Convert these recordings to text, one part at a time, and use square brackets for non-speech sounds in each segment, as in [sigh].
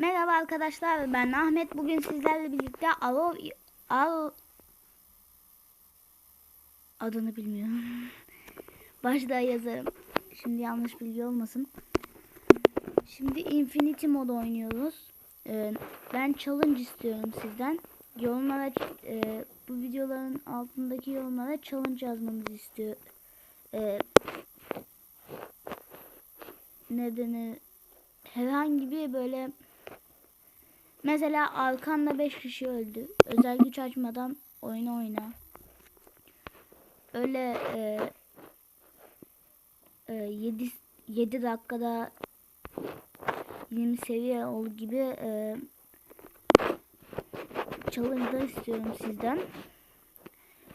Merhaba arkadaşlar ben Ahmet. Bugün sizlerle birlikte Alo Al adını bilmiyorum. [laughs] Başlığa yazarım. Şimdi yanlış bilgi olmasın. Şimdi Infinity mod oynuyoruz. Ee, ben challenge istiyorum sizden. Yorumlara e, bu videoların altındaki yorumlara challenge yazmamızı istiyor. Ee, nedeni herhangi bir böyle mesela arkanda 5 kişi öldü. Özel güç açmadan oyunu oyna. Öyle e, e, 7 7 dakikada 20 seviye ol gibi e, challenge'lar istiyorum sizden.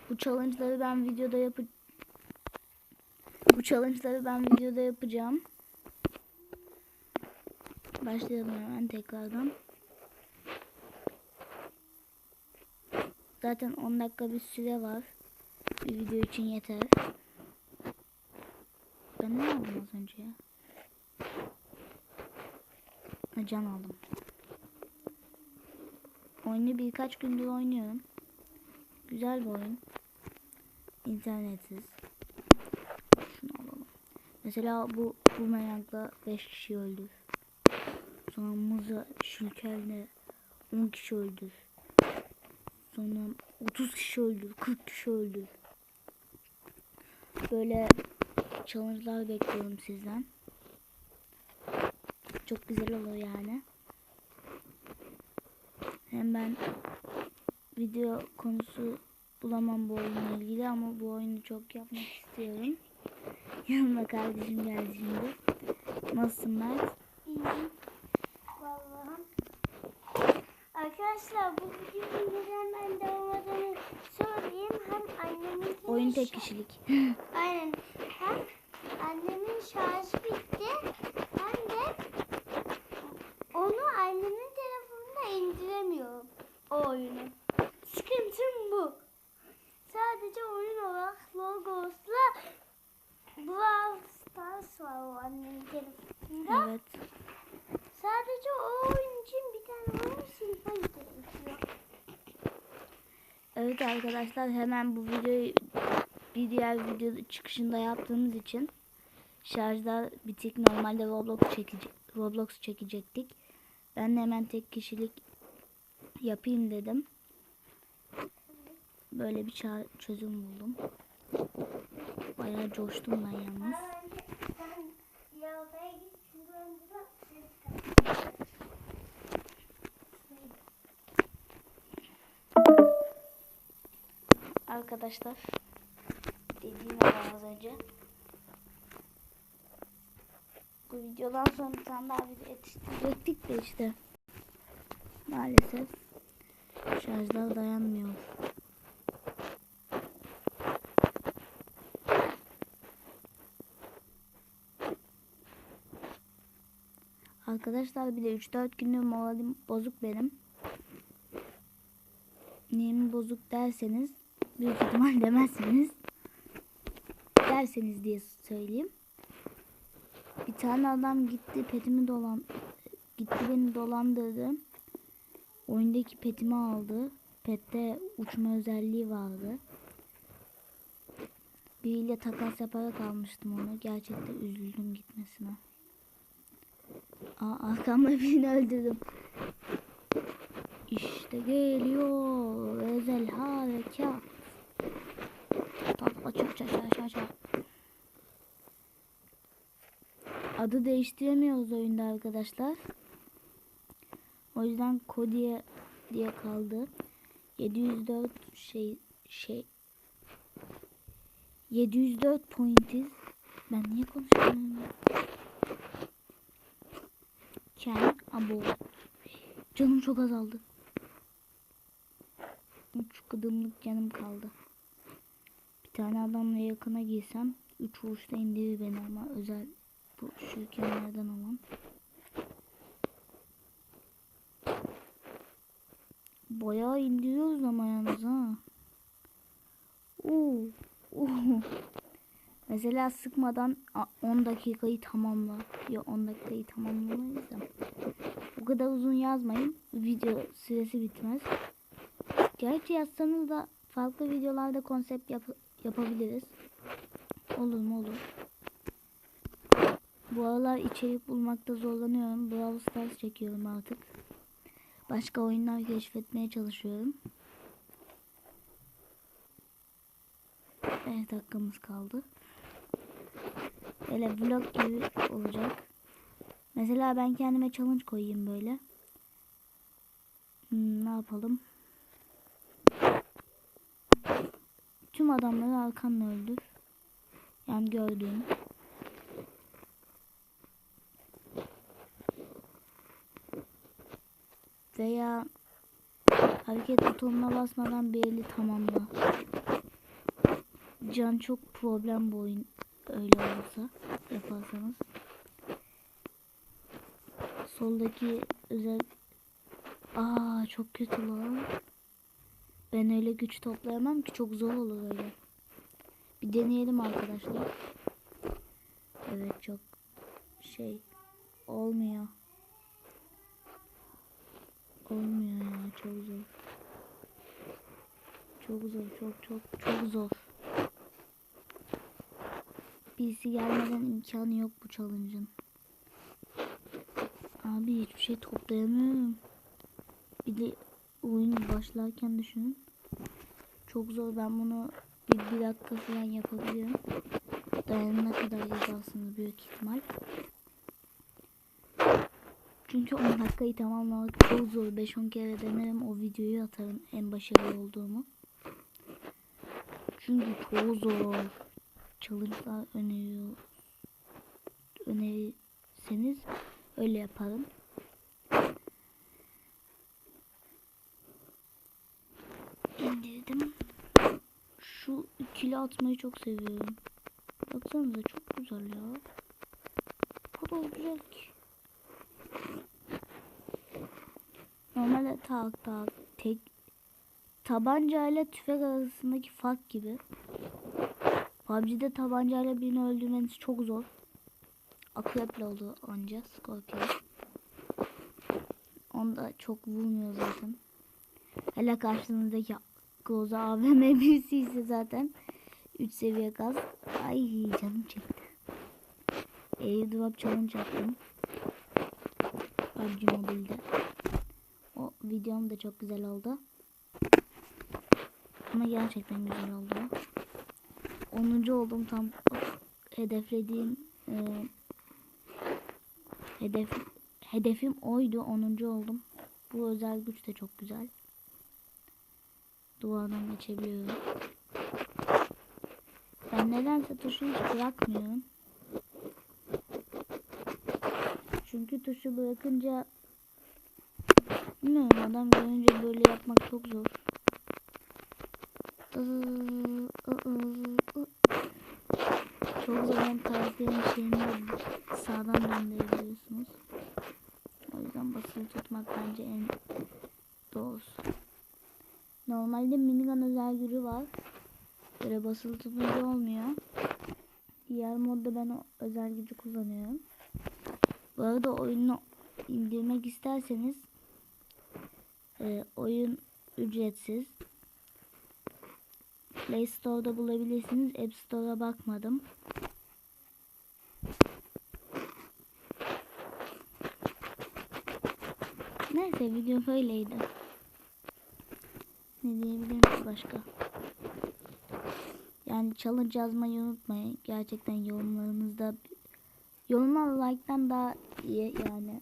Bu challenge'ları ben videoda yapı bu challenge'ları ben videoda yapacağım. Başlayalım hemen tekrardan. Zaten 10 dakika bir süre var. Bir video için yeter. Ben ne aldım az önce ya? Can aldım. Oyunu birkaç gündür oynuyorum. Güzel bir oyun. İnternetsiz. Şunu alalım. Mesela bu bu merakla 5 kişi öldür. Sonra muza şilkerle 10 kişi öldür. Sonra 30 kişi öldür, 40 kişi öldür. Böyle challenge'lar bekliyorum sizden. Çok güzel olur yani. Hem ben video konusu bulamam bu oyunla ilgili ama bu oyunu çok yapmak istiyorum. [laughs] Yanıma kardeşim geldi şimdi. Nasılsın Mert? İyiyim. Arkadaşlar bu videonun ben devam adını söyleyeyim. Hem annemin Oyun tek kişilik. Aynen. Hem annemin şarjı bitti. Hem de onu annemin telefonuna indiremiyorum. O oyunu. Sıkıntım bu. Sadece oyun olarak Logos'la Brawl Stars var o annemin telefonunda. evet. Sadece o oyun için bir tane oyun silmem gerekiyor. Evet arkadaşlar hemen bu videoyu bir diğer video çıkışında yaptığımız için şarjlar bitik normalde Roblox çekecek Roblox çekecektik. Ben de hemen tek kişilik yapayım dedim. Böyle bir çözüm buldum. Bayağı coştum ben yalnız. Arkadaşlar dediğim gibi az önce bu videodan sonra bir tane daha video yetiştirecektik de işte maalesef şarjlar dayanmıyor. Arkadaşlar bir de 3-4 günlük moralim bozuk benim. Neyim bozuk derseniz büyük ihtimal demezsiniz. Derseniz diye söyleyeyim. Bir tane adam gitti petimi dolan gitti beni dolandırdı. Oyundaki petimi aldı. Pette uçma özelliği vardı. Biriyle takas yaparak almıştım onu. Gerçekten üzüldüm gitmesine. Aa, arkamda [laughs] birini öldürdüm. İşte geliyor özel harekat. Çak çak çak çak. Adı değiştiremiyoruz oyunda arkadaşlar. O yüzden Kodiye diye kaldı. 704 şey şey 704 pointiz. Ben niye konuşuyorum? Ken abo. Canım çok azaldı. 3 kıdımlık canım kaldı. Tane adamla yakına girsem 3 vuruşta indirir beni ama özel bu şu kenardan olan. Bayağı indiriyoruz ama yalnız ha. Oo. Oo. Mesela sıkmadan a- 10 dakikayı tamamla. Ya 10 dakikayı tamamlamayız da. Kadar kadar uzun yazmayın. Video süresi bitmez. Gerçi yazsanız da farklı videolarda konsept yap- yapabiliriz. Olur mu olur. Bu aralar içerik bulmakta zorlanıyorum. Brawl Stars çekiyorum artık. Başka oyunlar keşfetmeye çalışıyorum. 5 dakikamız kaldı. Böyle vlog gibi olacak. Mesela ben kendime challenge koyayım böyle. Hmm, ne yapalım? Tüm adamları arkanla öldür. Yani gördüğüm. Veya hareket butonuna basmadan bir eli tamamla. Can çok problem bu oyun öyle olursa yaparsanız. Soldaki özel Aa çok kötü lan. Ben öyle güç toplayamam ki çok zor olur öyle. Bir deneyelim arkadaşlar. Evet çok şey olmuyor. Olmuyor ya çok zor. Çok zor çok çok çok zor. Birisi gelmeden imkanı yok bu challenge'ın. Abi hiçbir şey toplayamıyorum. Bir de oyun başlarken düşünün. Çok zor. Ben bunu bir, bir dakika falan yapabiliyorum. Dayanana kadar yazarsınız büyük ihtimal. Çünkü 10 dakikayı tamamlamak çok zor. 5-10 kere denerim o videoyu atarım en başarılı olduğumu. Çünkü çok zor. Challenge'lar öneriyor. Önerirseniz öyle yaparım. İkili atmayı çok seviyorum. Baksanıza çok güzel ya. O kadar güzel ki. Normalde tak tak tek tabanca ile tüfek arasındaki fark gibi. PUBG'de tabanca ile birini öldürmeniz çok zor. Akreple oldu anca Scorpion. Onda çok vurmuyor zaten. Hele karşınızdaki Goza AVM birisi ise zaten 3 seviye gaz. Ay canım çekti. Airdrop challenge yaptım. PUBG Mobile'de. O videom da çok güzel oldu. Ama gerçekten güzel oldu. 10. oldum tam hedeflediğim e, hedef hedefim oydu 10. oldum. Bu özel güç de çok güzel. Duvardan geçebiliyorum. Nedense tuşu hiç bırakmıyorum. Çünkü tuşu bırakınca bilmiyorum adam görünce böyle yapmak çok zor. Çok zor hem karakterin şeyini sağdan döndürebiliyorsunuz. O yüzden basılı tutmak bence en doğrusu. Normalde minigun özel gücü var. Böyle basılı tutunca olmuyor. Diğer modda ben o özel gücü kullanıyorum. Bu arada oyunu indirmek isterseniz e, oyun ücretsiz. Play Store'da bulabilirsiniz. App Store'a bakmadım. Neyse video böyleydi. Ne diyebilirim başka? Yani challenge yazmayı unutmayın. Gerçekten yorumlarınızda yorumlar like'tan daha iyi yani.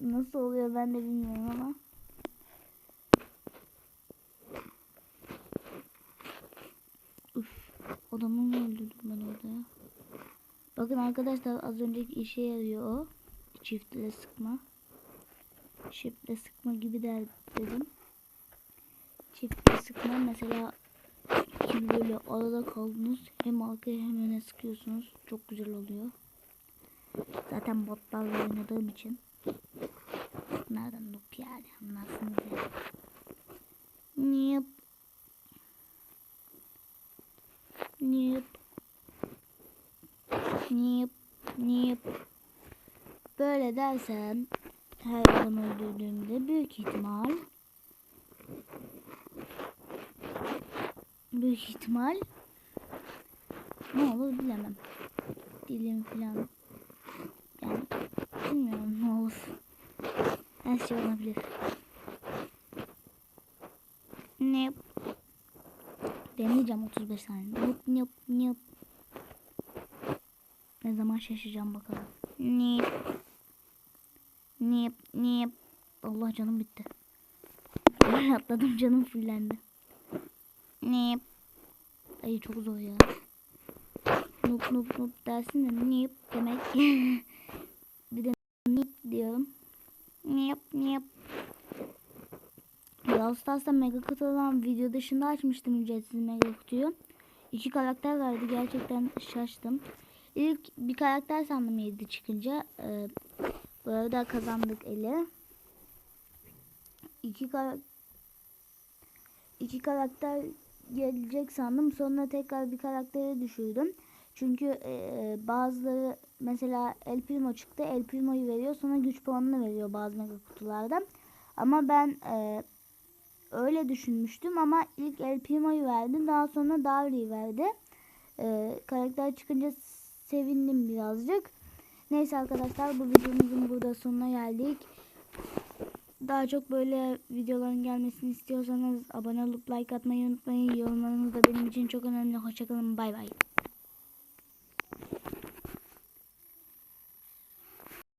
Nasıl oluyor ben de bilmiyorum ama. Üf, adamı mı öldürdüm ben orada ya? Bakın arkadaşlar az önceki işe yarıyor o. Çiftle sıkma. Çiftle sıkma gibi der dedim. Çiftle sıkma mesela ikili böyle arada kaldınız hem arkaya hem öne sıkıyorsunuz. Çok güzel oluyor. Zaten botlarla oynadığım için. Nereden noob yani anlarsınız ya. Niyip. Niyip. Niyip. Niyip. Böyle der dersen her adam öldürdüğümde büyük ihtimal büyük ihtimal ne olur bilemem. Dilim falan yani bilmiyorum ne olur. Her şey olabilir. Ne? Deneyeceğim 35 saniye. Nıp nıp nıp. Ne zaman şaşacağım bakalım. Nip. Nip nip. Allah canım bitti. [laughs] Atladım canım fullendi. Nip. Ay çok zor ya. Nup nup nup dersin de nip demek. [laughs] bir de nip diyorum. Nip nip. Brawl Stars'ta mega kutu olan video dışında açmıştım ücretsiz mega kutuyu. İki karakter vardı gerçekten şaştım. İlk bir karakter sandım 7 çıkınca. Ee, bu arada kazandık ele. İki karakter iki karakter gelecek sandım. Sonra tekrar bir karaktere düşürdüm. Çünkü e, bazıları mesela El Primo çıktı. El Primo'yu veriyor. Sonra güç puanını veriyor bazı mega kutularda. Ama ben e, öyle düşünmüştüm ama ilk El Primo'yu verdi. Daha sonra Darry'i verdi. E, karakter çıkınca sevindim birazcık. Neyse arkadaşlar bu videomuzun burada sonuna geldik. Daha çok böyle videoların gelmesini istiyorsanız abone olup like atmayı unutmayın. Yorumlarınız da benim için çok önemli. Hoşçakalın. Bay bay.